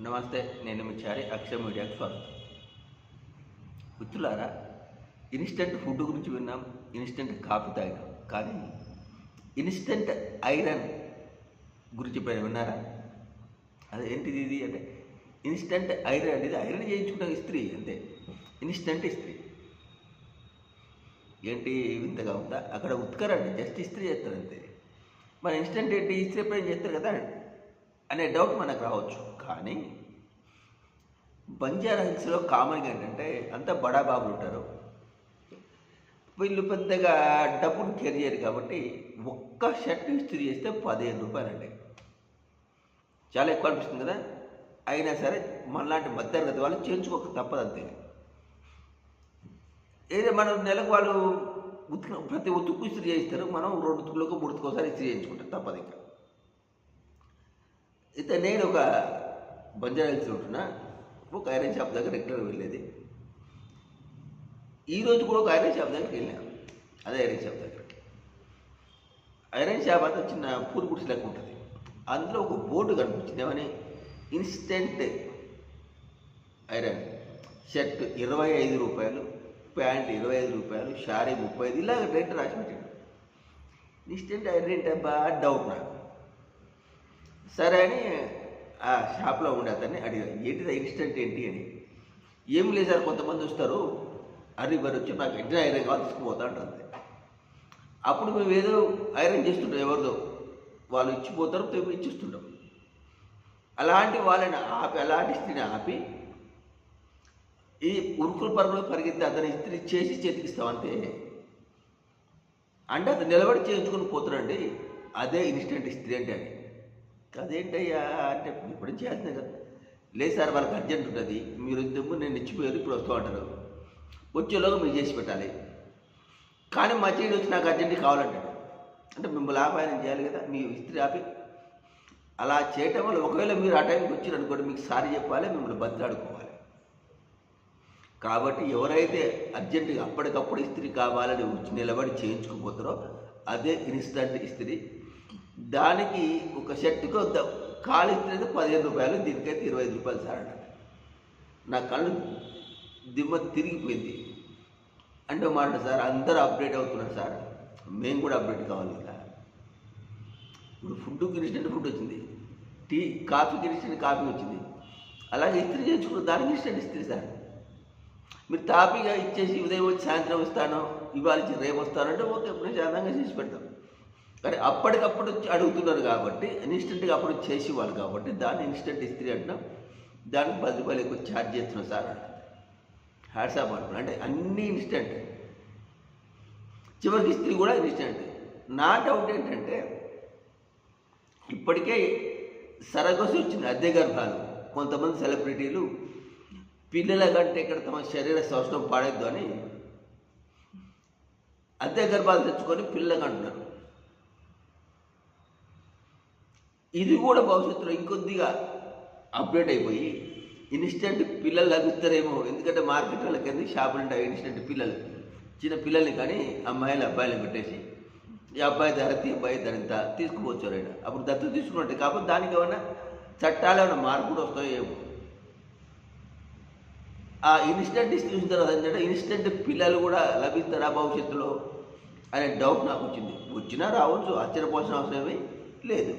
నమస్తే నేను మీ చారి అక్షర మీడియాకు స్వాగతం. మిత్రులారా ఇన్స్టెంట్ ఫుడ్ గురించి విన్నాం ఇన్స్టెంట్ కాఫీ తాగినాం. కానీ ఇన్స్టెంట్ ఐరన్ గురించి పైన విన్నారా? అది ఏంటిది ఇది అంటే ఇన్స్టెంట్ ఐరన్ అనేది ఐరన్ చేయించుకున్న ఇస్త్రీ అంతే. ఇన్స్టెంట్ ఇస్త్రీ. ఏంటి వింతగా ఉందా? అక్కడ ఉత్కరండి జస్ట్ ఇస్త్రీ చేస్తారు అంతే. మన ఇన్స్టెంట్ ఏంటి? ఇస్త్రీ ఎప్పుడైనా చేస్తారు కదా అనే డౌట్ మనకు రావచ్చు. కానీ బంజారా హిల్స్లో కామన్గా ఏంటంటే అంతా బడా బాబులు ఉంటారు. వీళ్ళు పెద్దగా డబ్బులు కేర్ చేయరు కాబట్టి ఒక్క షర్ట్ ఇస్త్రీ చేస్తే పదిహేను రూపాయలండి. చాలా ఎక్కువ అనిపిస్తుంది కదా? అయినా సరే మనలాంటి మధ్యతరగతి వాళ్ళు చేయించుకోక తప్పదు అంతే ఏదో మనం నెలకు వాళ్ళు ఉతికిన ప్రతి ఉతుకు ఇస్త్రీ చేయిస్తారు. మనం రెండు ఉతుకులకు మూడు ఉతుకోసారి ఇస్త్రీ చేయించుకుంటాం తప్పదు ఇంకా అయితే నేను ఒక బంజారా హిల్స్ ఉంటున్నా. ఒక ఐరన్ షాప్ దగ్గర రెగ్యులర్ వెళ్ళేది. ఈరోజు కూడా ఒక ఐరన్ షాప్ దగ్గరికి వెళ్ళాను అదే ఐరన్ షాప్ దగ్గరికి ఐరన్ షాప్ అంతా చిన్న పూరు గుడిసి లెక్క ఉంటుంది. అందులో ఒక బోర్డు కనిపించింది. ఏమని? Instant iron. షర్ట్ ఇరవై ఐదు రూపాయలు ప్యాంట్ ఇరవై ఐదు రూపాయలు షారీ ముప్పై ఐదు ఇలాగ రేట్ రాసి పెట్టాడు ఇన్స్టెంట్ ఐరన్ ఏంటబ్బా డౌట్ నాకు. సరే అని ఆ షాప్లో ఉండే అతన్ని అడిగారు ఏంటిది ఇన్స్టెంట్ ఏంటి? అని. ఏం లేదు సార్ కొంతమంది వస్తారు అరే మరి వచ్చి నాకు ఎడ్డ ఐరన్ కావాలి తీసుకుపోతా అంటుంది. అప్పుడు మేము ఏదో ఐరన్ చేస్తుంటాం ఎవరిదో. వాళ్ళు ఇచ్చిపోతారు మేము ఇచ్చిస్తుంటాం. అలాంటి వాళ్ళని ఆపి అలాంటి స్త్రీని ఆపి ఈ ఉరుకుల పరుగులు పరిగెత్తి అతని ఇస్త్రీ చేసి చేతికిస్తాం అంతే. అంటే అతను నిలబడి చేయించుకొని పోతాడండి అదే ఇన్స్టెంట్ ఇస్త్రీ అంటే అని అదేంటయ్యా అంటే ఇప్పుడు చేస్తున్నా కదా. లేదు సార్ వాళ్ళకి అర్జెంట్ ఉంటుంది. మీరు ఇంతకు నేను ఇచ్చిపోయారు ఇప్పుడు వస్తూ ఉంటారు. వచ్చేలోగా మీరు చేసి పెట్టాలి. కానీ మా చేయడం వచ్చి నాకు అర్జెంట్ కావాలంటాడు. అంటే మిమ్మల్ని ఆపాయనం చేయాలి కదా మీ ఇస్త్రీ ఆపి. అలా చేయటం వల్ల ఒకవేళ మీరు ఆ టైంకి వచ్చారు అనుకోండి మీకు సారి చెప్పాలి మిమ్మల్ని బతిలాడుకోవాలి. కాబట్టి ఎవరైతే అర్జెంటుగా అప్పటికప్పుడు ఇస్త్రీ కావాలని వచ్చి నిలబడి చేయించుకుపోతారో అదే ఇన్స్టంట్ ఇస్త్రీ. దానికి ఒక షర్టుకు ద- కాలు ఇస్త్రీ పదిహేను రూపాయలు దీనికైతే ఇరవై ఐదు రూపాయలు సార్ అన్నాడు నా కళ్ళు దిమ్మ తిరిగిపోయింది. అంటే మాట సార్ అందరూ అప్డేట్ అవుతున్నారు సార్. మేము కూడా అప్డేట్ కావాలి ఇలా ఇప్పుడు ఫుడ్ ఇన్స్టెంట్ ఫుడ్ వచ్చింది. టీ కాఫీ గిరిచిన కాఫీ వచ్చింది. అలాగే ఇస్త్రీ చేయించుకున్న దానికి ఇన్స్టెంట్ ఇస్త్రీ సార్. మీరు తాపీగా ఇచ్చేసి ఉదయం వచ్చి సాయంత్రం వస్తాను ఇవాళ ఇచ్చి రేపు వస్తానంటే ఓకే ప్రశాంతంగా చేసి పెడతాం. కానీ అప్పటికప్పుడు అడుగుతున్నారు కాబట్టి ఇన్స్టెంట్గా అప్పుడు చేసి ఇవ్వాలి కాబట్టి దాన్ని ఇన్స్టెంట్ ఇస్త్రీ అంటున్నాం. దానికి పది రూపాయలు ఎక్కువ ఛార్జ్ చేస్తున్నాం సార్ అంట హ్యాట్సాప్ అనుకున్నాం. అంటే అన్నీ ఇన్స్టెంట్ చివరికి ఇస్త్రీ కూడా ఇన్స్టెంట్ నా డౌట్ ఏంటంటే ఇప్పటికే సరగసి వచ్చింది అద్దె గర్భాలు. కొంతమంది సెలబ్రిటీలు పిల్లల కంటే ఇక్కడ తమ శరీర శోషణం పాడేద్దు అని అద్దె గర్భాలు తెచ్చుకొని పిల్లలకు అంటున్నారు. ఇది కూడా భవిష్యత్తులో ఇంకొద్దిగా అప్డేట్ అయిపోయి ఇన్స్టెంట్ పిల్లలు లభిస్తారేమో. ఎందుకంటే మార్కెట్ వాళ్ళకి ఎందుకు షాపులు ఉంటాయి ఇన్స్టెంట్ పిల్లలు. చిన్న పిల్లల్ని కానీ అమ్మాయిలు అబ్బాయిలు పెట్టేసి ఈ అబ్బాయి ధరతి అబ్బాయి ధర ఇంత తీసుకుపోవచ్చు ఆయన అప్పుడు దత్తు తీసుకున్నట్టు. కాకపోతే దానికి ఏమైనా చట్టాలు ఏమైనా మార్పులు కూడా వస్తాయో ఏమో. ఆ ఇన్స్టెంట్ చూసిన తర్వాత ఏంటంటే ఇన్స్టెంట్ పిల్లలు కూడా లభిస్తారా భవిష్యత్తులో అనే డౌట్ నాకు వచ్చింది. వచ్చినా రావచ్చు ఆశ్చర్యపోవాల్సిన అవసరం ఏమీ లేదు.